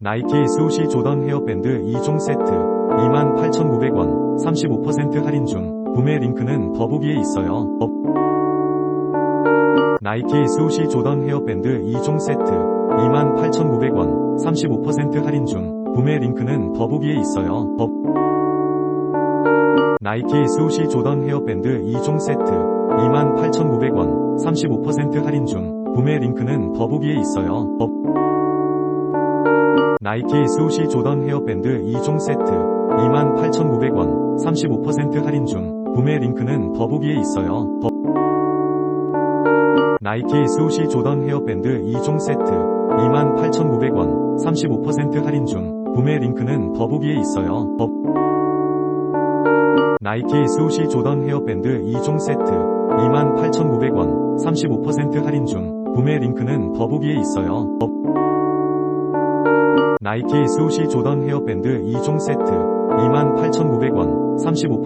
나이키 스우시 조던 헤어밴드 2종 세트 28,900원 35% 할인 중 구매 링크는 더보기에 있어요. 더- 나이키 스우시 조던 헤어밴드 2종 세트 28,900원 35% 할인 중 구매 링크는 더보기에 있어요. 더- 나이키 스우시 조던 헤어밴드 2종 세트 28,900원 35% 할인 중 구매 링크는 더보기에 있어요. 더- 나이키 스우시 조던 헤어밴드 2종 세트 28,900원 35% 할인 중 구매 링크는 더보기에 있어요. 더- 나이키 스우시 조던 헤어밴드 2종 세트 28,900원 35% 할인 중 구매 링크는 더보기에 있어요. 더- 나이키 스우시 조던 헤어밴드 2종 세트 28,900원 35% 할인 중 구매 링크는 더보기에 있어요. 더- 나이키 스우시 조던 헤어밴드 2종 세트 28,900원 35%